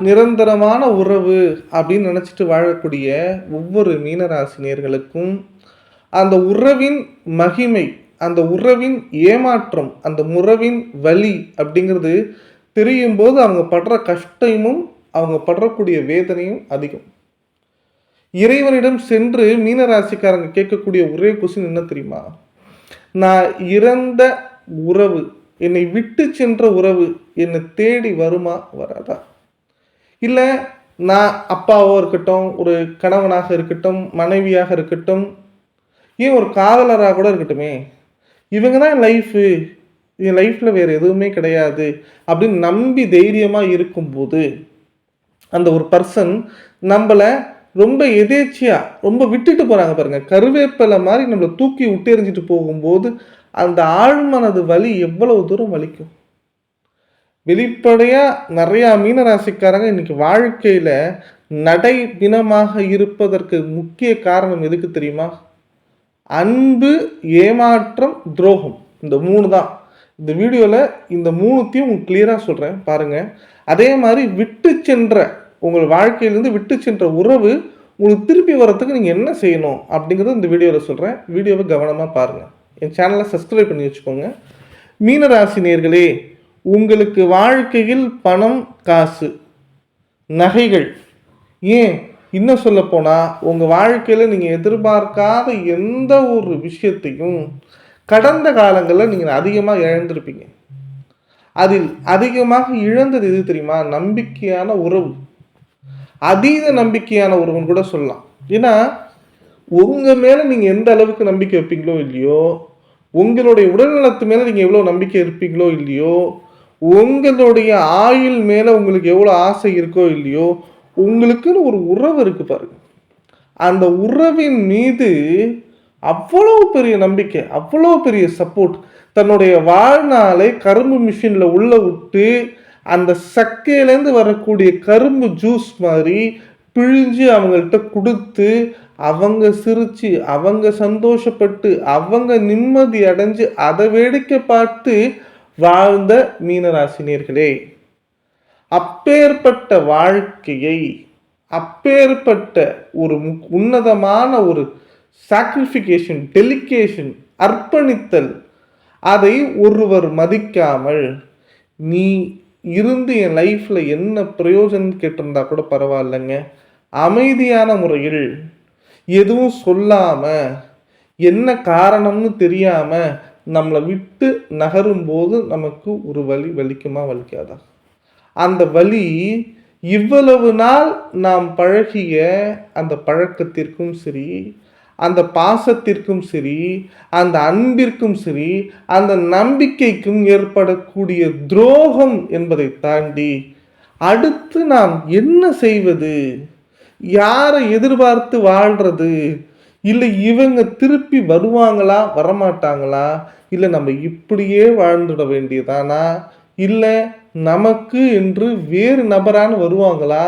நிரந்தரமான உறவு அப்படின்னு நினச்சிட்டு வாழக்கூடிய ஒவ்வொரு மீனராசினியர்களுக்கும் அந்த உறவின் மகிமை அந்த உறவின் ஏமாற்றம் அந்த உறவின் வலி அப்படிங்கிறது தெரியும் போது அவங்க படுற கஷ்டமும் அவங்க படுறக்கூடிய வேதனையும் அதிகம். இறைவனிடம் சென்று மீனராசிக்காரங்க கேட்கக்கூடிய ஒரே கொஸ்டின் என்ன தெரியுமா? நான் இறந்த உறவு என்னை விட்டு சென்ற உறவு என்னை தேடி வருமா வராதா? இல்லை நான் அப்பாவோ இருக்கட்டும் ஒரு கணவனாக இருக்கட்டும் மனைவியாக இருக்கட்டும் ஏன் ஒரு காதலராக கூட இருக்கட்டுமே? இவங்க தான் என் லைஃபு என் லைஃப்பில் வேறு எதுவுமே கிடையாது. அப்படின்னு நம்பி தைரியமாக இருக்கும்போது அந்த ஒரு பர்சன் நம்மளை ரொம்ப எதேச்சியாக ரொம்ப விட்டுட்டு போகிறாங்க பாருங்கள் கருவேப்பிலை மாதிரி நம்மளை தூக்கி விட்டு எறிஞ்சிட்டு போகும்போது அந்த ஆழ்மனது வலி எவ்வளவு தூரம் வலிக்கும்? வெளிப்படையாக நிறையா மீனராசிக்காரங்க இன்னைக்கு வாழ்க்கையில் நடை பிணமாக இருப்பதற்கு முக்கிய காரணம் எதுக்கு தெரியுமா? அன்பு ஏமாற்றம் துரோகம். இந்த மூணு தான். இந்த வீடியோவில் இந்த மூணுத்தையும் உங்களுக்கு கிளியராக சொல்கிறேன் பாருங்கள் அதே மாதிரி விட்டு சென்ற உங்கள் வாழ்க்கையிலேருந்து விட்டு சென்ற உறவு உங்களுக்கு திருப்பி வரத்துக்கு நீங்கள் என்ன செய்யணும் அப்படிங்கிறத இந்த வீடியோவில் சொல்கிறேன் வீடியோவை கவனமாக பாருங்கள் என் சேனலை சப்ஸ்கிரைப் பண்ணி வச்சுக்கோங்க. மீனராசி நேர்களே உங்களுக்கு வாழ்க்கையில் பணம் காசு நகைகள். ஏன்? இன்னும் சொல்ல போனால் உங்கள் வாழ்க்கையில் நீங்கள் எதிர்பார்க்காத எந்த ஒரு விஷயத்தையும் கடந்த காலங்களில் நீங்கள் அதிகமாக இழந்திருப்பீங்க. அதில் அதிகமாக இழந்தது எது தெரியுமா? நம்பிக்கையான உறவு. அதீத நம்பிக்கையான உறவுன்னு கூட சொல்லலாம். ஏன்னா உங்கள் மேலே நீங்கள் எந்த அளவுக்கு நம்பிக்கை வைப்பீங்களோ இல்லையோ உங்களுடைய உடல்நலத்து மேலே நீங்கள் எவ்வளோ நம்பிக்கை இருப்பீங்களோ இல்லையோ உங்களுடைய ஆயுள் மேலே உங்களுக்கு எவ்வளோ ஆசை இருக்கோ இல்லையோ உங்களுக்குன்னு ஒரு உறவு இருக்கு பாருங்க. அந்த உறவின் மீது அவ்வளோ பெரிய நம்பிக்கை அவ்வளோ பெரிய சப்போர்ட் தன்னுடைய வாழ்நாளை கரும்பு மிஷினில் உள்ள விட்டு அந்த சக்கையிலேருந்து வரக்கூடிய கரும்பு ஜூஸ் மாதிரி பிழிஞ்சு அவங்கள்ட்ட கொடுத்து அவங்க சிரித்து அவங்க சந்தோஷப்பட்டு அவங்க நிம்மதி அடைஞ்சு அதை வேடிக்கை பார்த்து வாழ்ந்த மீனராசினியர்களே அப்பேற்பட்ட வாழ்க்கையை அப்பேற்பட்ட ஒரு உன்னதமான ஒரு சாக்ரிஃபிகேஷன் டெலிகேஷன் அர்ப்பணித்தல் அதை ஒருவர் மதிக்காமல் நீ இருந்து என் லைஃப்பில் என்ன பிரயோஜனம் கேட்டிருந்தா கூட பரவாயில்லைங்க. அமைதியான முறையில் எதுவும் சொல்லாமல் என்ன காரணம்னு தெரியாமல் நம்மளை விட்டு நகரும்போது நமக்கு ஒரு வலி வலிக்குமா வலிக்காதா? அந்த வலி இவ்வளவு நாள் நாம் பழகிய அந்த பழக்கத்திற்கும் சரி அந்த பாசத்திற்கும் சரி அந்த அன்பிற்கும் சரி அந்த நம்பிக்கைக்கும் ஏற்படக்கூடிய துரோகம் என்பதை தாண்டி அடுத்து நாம் என்ன செய்வது? யாரை எதிர்பார்த்து வாழ்றது? இல்லை இவங்க திருப்பி வருவாங்களா வரமாட்டாங்களா? இல்லை நம்ம இப்படியே வாழ்ந்துட வேண்டியதானா? இல்லை நமக்கு என்று வேறு நபரான வருவாங்களா?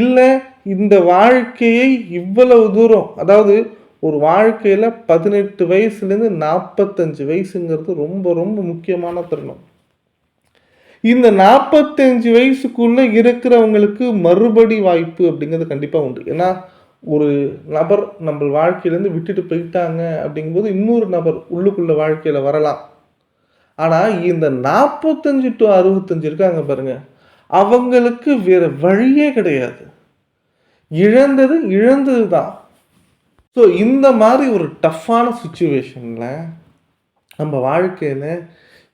இல்லை இந்த வாழ்க்கையை இவ்வளவு தூரம் அதாவது ஒரு வாழ்க்கையில் பதினெட்டு வயசுலேருந்து நாற்பத்தஞ்சு வயசுங்கிறது ரொம்ப ரொம்ப முக்கியமான தருணம். இந்த நாற்பத்தஞ்சு வயசுக்குள்ளே இருக்கிறவங்களுக்கு மறுபடி வாய்ப்பு அப்படிங்கிறது கண்டிப்பாக உண்டு. ஏன்னா ஒரு நபர் நம்ம வாழ்க்கையிலேருந்து விட்டுட்டு போயிட்டாங்க அப்படிங்கும்போது இன்னொரு நபர் உள்ளுக்குள்ள வாழ்க்கையில் வரலாம். ஆனால் இந்த நாற்பத்தஞ்சு டு அறுபத்தஞ்சு இருக்காங்க பாருங்கள் அவங்களுக்கு வேறு வழியே கிடையாது. இழந்தது இழந்தது தான் ஸோ இந்த மாதிரி ஒரு டஃப்பான சுச்சுவேஷனில் நம்ம வாழ்க்கையில்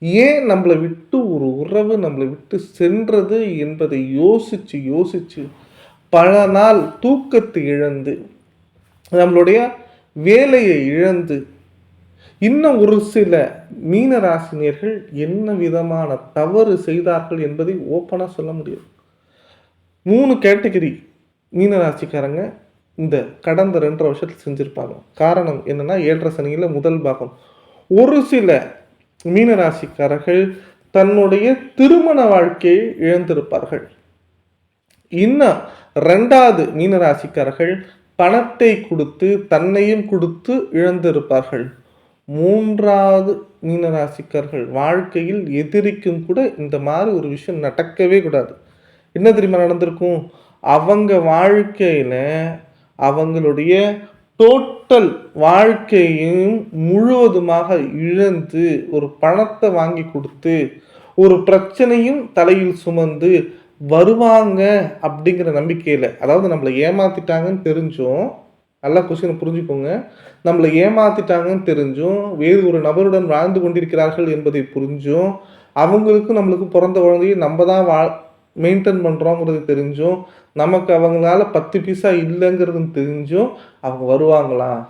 ஏன் நம்மளை விட்டு ஒரு உறவு நம்மளை விட்டு சென்றது என்பதை யோசித்து யோசித்து பல நாள் தூக்கத்தை இழந்து நம்மளுடைய வேலையை இழந்து இன்னும் ஒரு சில மீனராசினியர்கள் என்ன விதமான தவறு செய்தார்கள் என்பதை ஓப்பனாக சொல்ல முடியும். மூணு கேட்டகரி மீனராசிக்காரங்க இந்த கடந்த ரெண்டரை வருஷத்தில் செஞ்சுருப்பாங்க. காரணம் என்னன்னா ஏழரை சனியில் முதல் பாகம். ஒரு சில மீனராசிக்காரர்கள் தன்னுடைய திருமண வாழ்க்கையை இழந்திருப்பார்கள். இன்னும் ரெண்டாவது மீனராசிக்காரர்கள் பணத்தை கொடுத்து தன்னையும் கொடுத்து இழந்திருப்பார்கள். மூன்றாவது மீனராசிக்காரர்கள் வாழ்க்கையில் எதிரிக்கும் கூட இந்த மாதிரி ஒரு விஷயம் நடக்கவே கூடாது. என்ன தெரியுமா நடந்திருக்கும்? அவங்க வாழ்க்கையில் அவங்களுடைய டோட்டல் வாழ்க்கையும் முழுவதுமாக இழந்து ஒரு பணத்தை வாங்கி கொடுத்து ஒரு பிரச்சனையும் தலையில் சுமந்து வருவாங்க அப்படிங்கிற நம்பிக்கையில் அதாவது நம்மளை ஏமாத்திட்டாங்கன்னு தெரிஞ்சும் நல்லா கொஸ்டினை புரிஞ்சுக்கோங்க. நம்மளை ஏமாத்திட்டாங்கன்னு தெரிஞ்சும் வேறு ஒரு நபருடன் வாழ்ந்து கொண்டிருக்கிறார்கள் என்பதை புரிஞ்சும் அவங்களுக்கும் நம்மளுக்கு பிறந்த குழந்தையை நம்ம தான் வா மெயின்டைன் பண்ணுறோங்கிறது தெரிஞ்சும் நமக்கு அவங்களால பத்து பைசா இல்லைங்கிறது தெரிஞ்சும் அவங்க வருவாங்களா?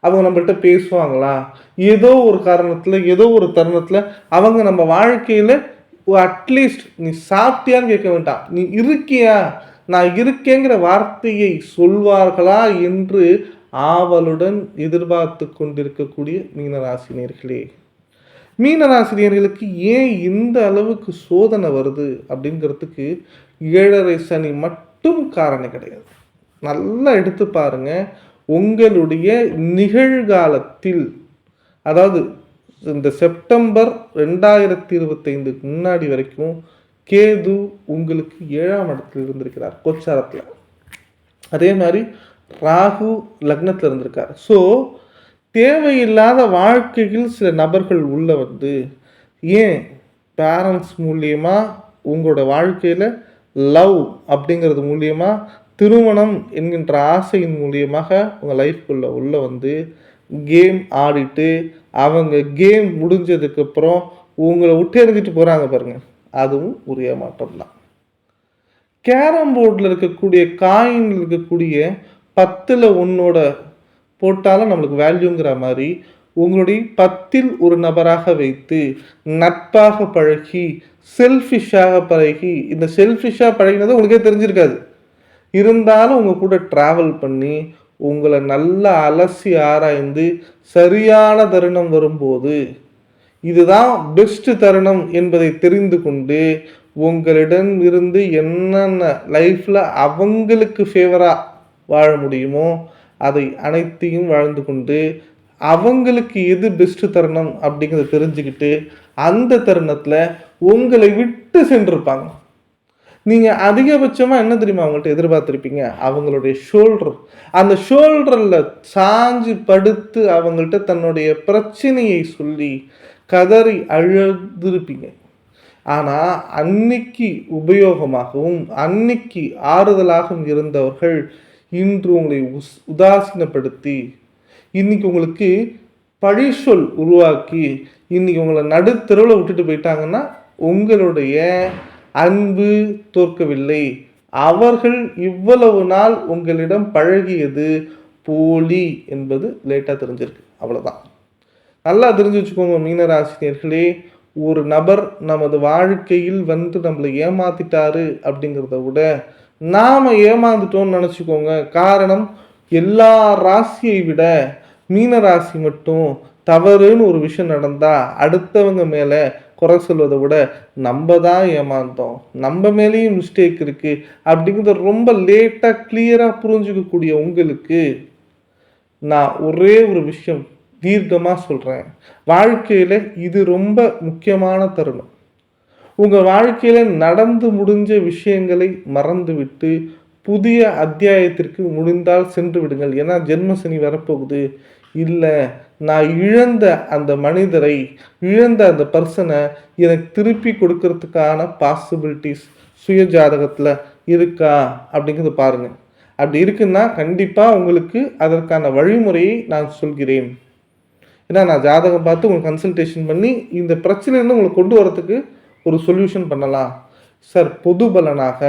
அவங்க நம்மள்கிட்ட பேசுவாங்களா? ஏதோ ஒரு காரணத்தில் ஏதோ ஒரு தருணத்தில் அவங்க நம்ம வாழ்க்கையில் அட்லீஸ்ட் நீ சாப்பிட்டியான்னு கேட்க வேண்டாம். நீ இருக்கியா? நான் இருக்கேங்கிற வார்த்தையை சொல்வார்களா என்று ஆவலுடன் எதிர்பார்த்து கொண்டிருக்கக்கூடிய மீனராசினியர்களே. மீனராசினியர்களுக்கு ஏன் இந்த அளவுக்கு சோதனை வருது அப்படிங்கிறதுக்கு ஏழரை சனி மட்டும் காரணம் கிடையாது. நல்லா எடுத்து பாருங்க. உங்களுடைய நிகழ்காலத்தில் அதாவது இந்த செப்டம்பர் ரெண்டாயிரத்தி இருபத்தைந்துக்கு முன்னாடி வரைக்கும் கேது உங்களுக்கு ஏழாம் இடத்துல இருந்திருக்கிறார் கோச்சாரத்தில். அதே மாதிரி ராகு லக்னத்தில் இருந்திருக்கார். ஸோ தேவையில்லாத வாழ்க்கையில் சில நபர்கள் உள்ள வந்து ஏன் பேரண்ட்ஸ் மூலியமாக உங்களோட வாழ்க்கையில் லவ் அப்படிங்கிறது மூலியமாக திருமணம் என்கின்ற ஆசையின் மூலியமாக உங்கள் லைஃப்குள்ளே உள்ள வந்து கேம் ஆடிட்டு அவங்க கேம் முடிஞ்சதுக்கப்புறம் உங்களை விட்டு எறிஞ்சிட்டு போகிறாங்க பாருங்கள் அதுவும் ஒரு ஏமாற்றம் தான் கேரம் போர்டில் இருக்கக்கூடிய காயின் இருக்கக்கூடிய பத்தில் ஒன்னோட போட்டாலும் நம்மளுக்கு வேல்யூங்கிற மாதிரி உங்களுடைய பத்தில் ஒரு நபராக வைத்து நட்பாக பழகி செல்ஃபிஷாக பழகி இந்த செல்ஃபிஷாக பழகினது உங்களுக்கே தெரிஞ்சிருக்காது. இருந்தாலும் உங்கள் கூட ட்ராவல் பண்ணி உங்களை நல்லா அலசி ஆராய்ந்து சரியான தருணம் வரும்போது இதுதான் பெஸ்ட் தருணம் என்பதை தெரிந்து கொண்டு உங்களிடம் இருந்து என்னென்ன லைஃப்பில் அவங்களுக்கு ஃபேவராக வாழ முடியுமோ அதை அனைத்தையும் வாழ்ந்து கொண்டு அவங்களுக்கு எது பெஸ்ட் தருணம் அப்படிங்கிறத தெரிஞ்சுக்கிட்டு அந்த தருணத்தில் உங்களை விட்டு சென்றிருப்பாங்க. நீங்கள் அதிகபட்சமாக என்ன தெரியுமா அவங்கள்ட்ட எதிர்பார்த்துருப்பீங்க? அவங்களுடைய ஷோல்டர் அந்த ஷோல்டரில் சாஞ்சு படுத்து அவங்கள்ட்ட தன்னுடைய பிரச்சனையை சொல்லி கதறி அழுதுருப்பீங்க. ஆனால் அன்னைக்கு உபயோகமாகவும் அன்னைக்கு ஆறுதலாகவும் இருந்தவர்கள் இன்று உங்களை உஸ் உதாசீனப்படுத்தி இன்னைக்கு உங்களுக்கு பழிச்சொல் உருவாக்கி இன்னைக்கு உங்களை நடுத்தருவில் விட்டுட்டு போயிட்டாங்கன்னா உங்களுடைய அன்பு தோற்கவில்லை. அவர்கள் இவ்வளவு நாள் உங்களிடம் பழகியது போலி என்பது லேட்டாக தெரிஞ்சிருக்கு. அவ்வளோதான் நல்லா தெரிஞ்சு வச்சுக்கோங்க மீனராசினியர்களே ஒரு நபர் நமது வாழ்க்கையில் வந்து நம்மளை ஏமாத்திட்டாரு அப்படிங்கிறத விட நாம் ஏமாந்துட்டோம்னு நினச்சிக்கோங்க. காரணம் எல்லா ராசியை விட மீன ராசி மட்டும் தவறுன்னு ஒரு விஷயம் நடந்தால் அடுத்தவங்க மேலே குறை சொல்வதை விட நம்ம தான் ஏமாந்தோம். நம்ம மேலேயும் மிஸ்டேக் இருக்குது அப்படிங்கிறத ரொம்ப லேட்டாக கிளியராக புரிஞ்சுக்கக்கூடிய உங்களுக்கு நான் ஒரே ஒரு விஷயம் தீர்க்கமாக சொல்கிறேன் வாழ்க்கையில் இது ரொம்ப முக்கியமான தருணம். உங்கள் வாழ்க்கையில் நடந்து முடிஞ்ச விஷயங்களை மறந்துவிட்டு புதிய அத்தியாயத்திற்கு முடிந்தால் சென்று விடுங்கள். ஏன்னா ஜென்மசனி வரப்போகுது. இல்லை நான் இழந்த அந்த மனிதரை இழந்த அந்த பர்சனை எனக்கு திருப்பி கொடுக்கறதுக்கான பாசிபிலிட்டிஸ் சுய ஜாதகத்தில் இருக்கா அப்படிங்கிறத பாருங்கள் அப்படி இருக்குன்னா கண்டிப்பாக உங்களுக்கு அதற்கான வழிமுறையை நான் சொல்கிறேன். ஏன்னா நான் ஜாதகம் பார்த்து உங்களுக்கு கன்சல்டேஷன் பண்ணி இந்த பிரச்சனையிலேருந்து உங்களை கொண்டு வரத்துக்கு ஒரு சொல்யூஷன் பண்ணலாம். சார் பொது பலனாக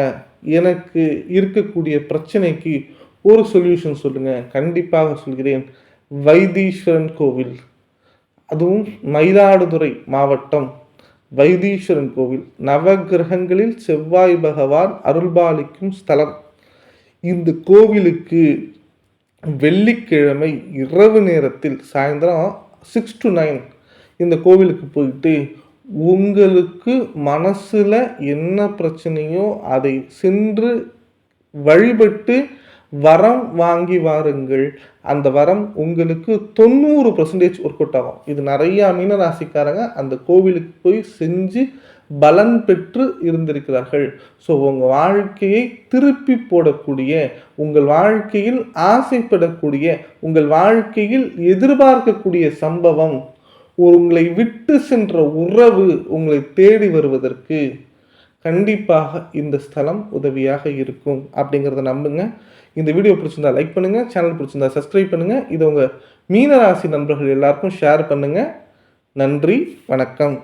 எனக்கு இருக்கக்கூடிய பிரச்சனைக்கு ஒரு சொல்யூஷன் சொல்லுங்கள் கண்டிப்பாக சொல்கிறேன். வைத்தீஸ்வரன் கோவில். அதுவும் மயிலாடுதுறை மாவட்டம் வைத்தீஸ்வரன் கோவில். நவகிரகங்களில் செவ்வாய் பகவான் அருள்பாலிக்கும் ஸ்தலம். இந்த கோவிலுக்கு வெள்ளிக்கிழமை இரவு நேரத்தில் சாயந்தரம் சிக்ஸ் டு நைன் இந்த கோவிலுக்கு போயிட்டு உங்களுக்கு மனசில் என்ன பிரச்சனையோ அதை சென்று வழிபட்டு வரம் வாங்கி வாருங்கள். அந்த வரம் உங்களுக்கு தொண்ணூறு பர்சன்டேஜ் ஒர்க் அவுட் ஆகும். இது நிறையா மீனராசிக்காரங்க அந்த கோவிலுக்கு போய் செஞ்சு பலன் பெற்று இருந்திருக்கிறார்கள். ஸோ உங்கள் வாழ்க்கையை திருப்பி போடக்கூடிய உங்கள் வாழ்க்கையில் ஆசைப்படக்கூடிய உங்கள் வாழ்க்கையில் எதிர்பார்க்கக்கூடிய சம்பவம் உங்களை விட்டு சென்ற உறவு உங்களை தேடி வருவதற்கு கண்டிப்பாக இந்த ஸ்தலம் உதவியாக இருக்கும் அப்படிங்கிறத நம்புங்க. இந்த வீடியோ பிடிச்சிருந்தா லைக் பண்ணுங்கள் சேனல் பிடிச்சிருந்தா சப்ஸ்கிரைப் பண்ணுங்கள் இது உங்கள் மீனராசி நண்பர்கள் எல்லாருக்கும் ஷேர் பண்ணுங்கள் நன்றி வணக்கம்.